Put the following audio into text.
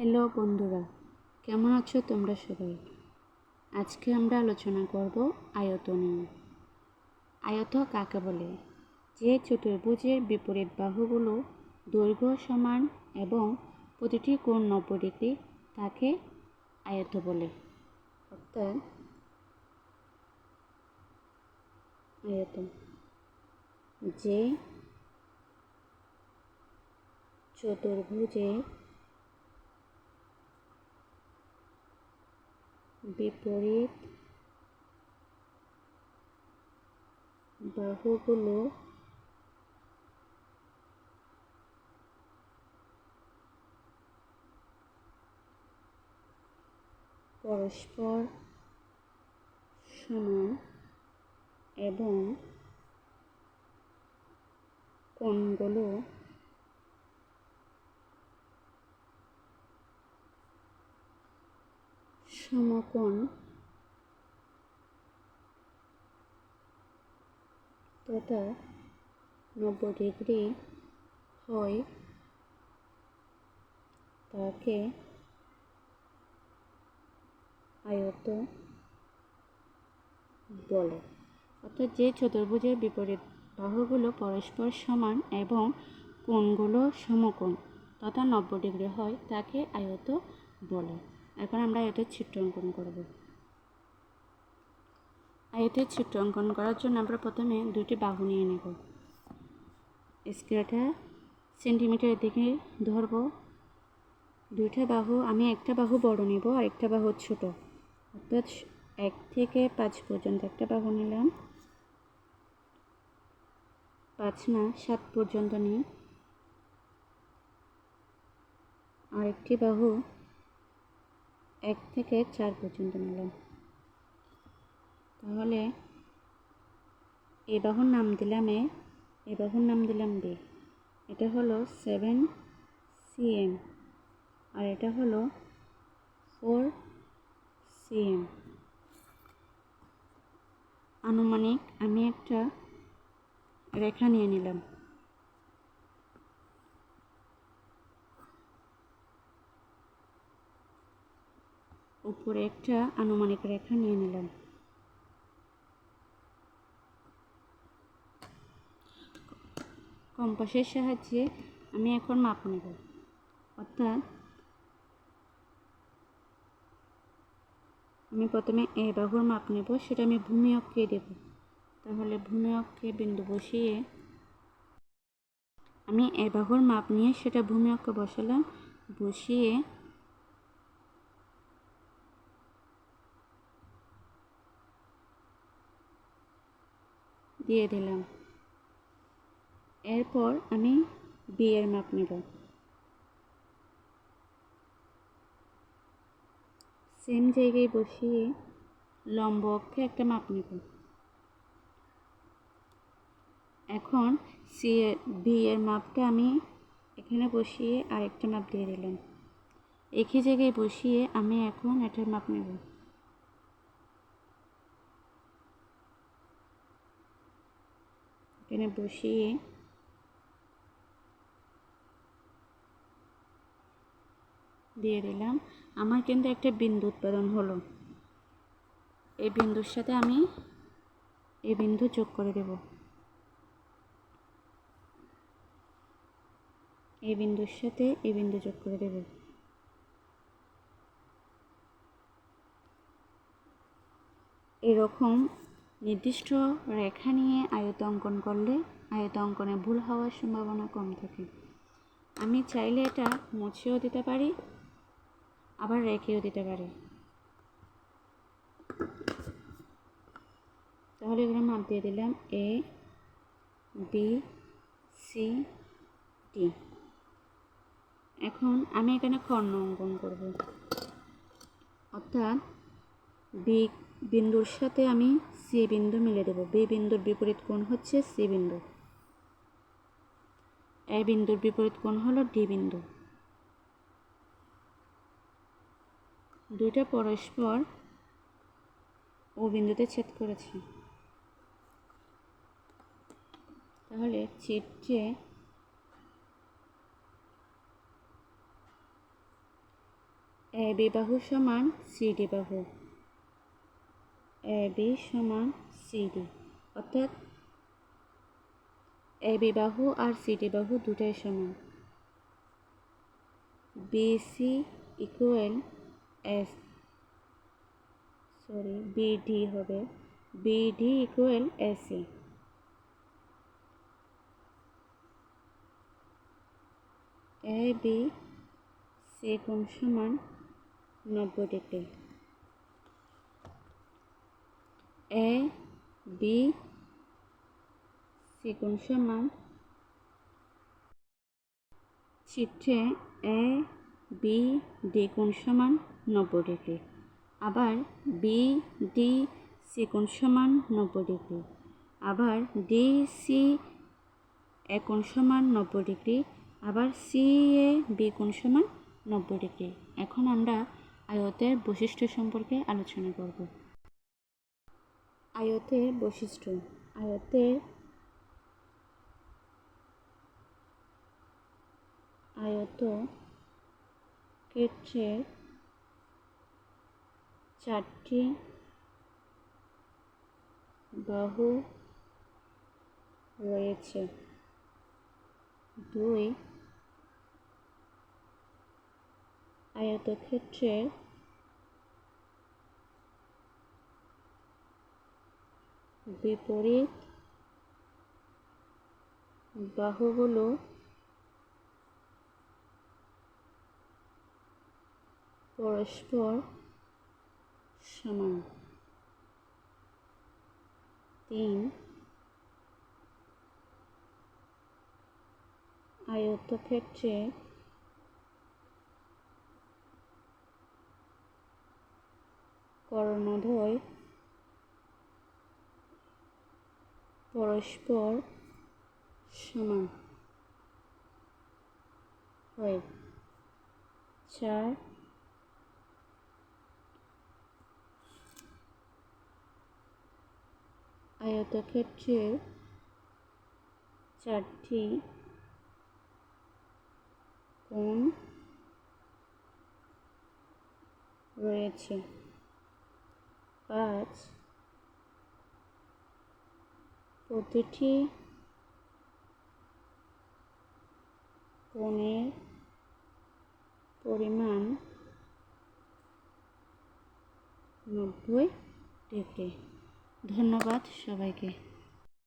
Hello বন্ধুরা, কেমন আছো তোমরা সবাই? আজকে আমরা আলোচনা করব আয়ত নিয়ে। আয়ত কাকে বলে? যে চতুর্ভুজের বিপরীত বাহুগুলো দৈর্ঘ্য সমান এবং প্রতিটি কোণ নব্বই ডিগ্রি তাকে আয়ত বলে। অর্থাৎ আয়ত যে চতুর্ভুজের বিপরীত বাহুগুলো পরস্পর সমান এবং কোণগুলো সমকোণ তথা নব্বই ডিগ্রি হয় তাকে আয়ত বলে। অর্থাৎ যে চতুর্ভুজের বিপরীত বাহুগুলো পরস্পর সমান এবং কোণগুলো সমকোণ তথা নব্বই ডিগ্রি হয় তাকে আয়ত বলে। এখন আমরা আয়তের চিত্র অঙ্কন করব। আয়তের চিত্র অঙ্কন করার জন্য আমরা প্রথমে দুটি বাহু নিয়ে নেব। স্কেলটা সেন্টিমিটারের দিকে ধরব। দুইটা বাহু, আমি একটা বাহু বড় নেব আর একটা বাহু ছোট। অর্থাৎ এক থেকে পাঁচ পর্যন্ত একটা বাহু নিলাম। পাঁচ না সাত পর্যন্ত নিই। আরেকটি বাহু এক থেকে চার পর্যন্ত নিলাম তাহলে এ বাহুর নাম দিলাম এ এ বাহুর নাম দিলাম বি। এটা হলো সেভেন সিএম আর এটা হলো ফোর সিএম। আনুমানিক আমি একটা রেখা নিয়ে নিলাম। উপরে একটা আনুমানিক রেখা নিয়ে নিলাম কম্পাসের সাহায্যে আমি এখন মাপ নেব। অর্থাৎ আমি প্রথমে এ বাহুর মাপ নেব, সেটা আমি ভূমি অক্ষে দেব। তাহলে ভূমি অক্ষে বিন্দু বসিয়ে আমি এ বাহুর মাপ নিয়ে সেটা ভূমি অক্ষে বসালাম, বসিয়ে দিয়ে দিলাম। এরপর আমি বিয়ের মাপ নেব। সেম জায়গায় বসিয়ে লম্ব অক্ষে একটা মাপ নেব। এখন সি বি এর মাপটা আমি এখানে বসিয়ে আরেকটা মাপ দিয়ে দিলাম। একই জায়গায় বসিয়ে আমি এখন এটার মাপ নেব। এখানে বসিয়ে দিয়ে দিলাম। আমার কিন্তু একটা বিন্দু উৎপাদন হলো। এই বিন্দুর সাথে আমি এই বিন্দু যোগ করে দেব। এই বিন্দুর সাথে এই বিন্দু যোগ করে দেব। এরকম নির্দিষ্ট রেখা নিয়ে আয়ত অঙ্কন করলে আয়ত অঙ্কনে ভুল হওয়ার সম্ভাবনা কম থাকে। আমি চাইলে এটা মুছেও দিতে পারি, আবার রেখেও দিতে পারি। তাহলে এখানে মাপ দিয়ে দিলাম এ বি সি ডি এখন আমি এখানে কর্ণ অঙ্কন করব। অর্থাৎ বি বিন্দুর সাথে আমি সি বিন্দু মিলে দেব। বি বিন্দুর বিপরীত কোণ হচ্ছে সি বিন্দু। এ বিন্দুর বিপরীত কোণ হলো ডি বিন্দু। দুইটা পরস্পর ও বিন্দুতে ছেদ করেছে। তাহলে চিত্রে এ বি বাহু সমান সিডি বাহু এ বি সমান সিডি অর্থাৎ এ বি বাহু আর সিডি বাহু দুটাই সমান। BC equal S sorry BD হবে। BD equal AC A B C কোণ সমান নব্বই ডিগ্রি। এ বি সি কোণ সমান? চিত্রে এ বি ডি কোণ সমান? নব্বই ডিগ্রি। আবার বি ডি সি কোণ সমান? নব্বই ডিগ্রি। আবার ডি সি এ সমান? নব্বই ডিগ্রি। আবার সি এ বি কোণ সমান? নব্বই ডিগ্রি। এখন আমরা আয়তের বৈশিষ্ট্য সম্পর্কে আলোচনা করব। আয়তের বৈশিষ্ট্য। আয়তের আয়ত ক্ষেত্রের চারটি বাহু রয়েছে। দুই আয়তক্ষেত্রের বিপরীত বাহুগুলো পরস্পর সমান। তিন আয়তক্ষেত্রে কর্ণদ্বয় পরস্পর সমান। হয় চার। আয়তক্ষেত্রের চারটি কোণ রয়েছে। পাঁচ প্রতিটি কোণের পরিমাণ নব্বই ডিগ্রি। ধন্যবাদ সবাইকে।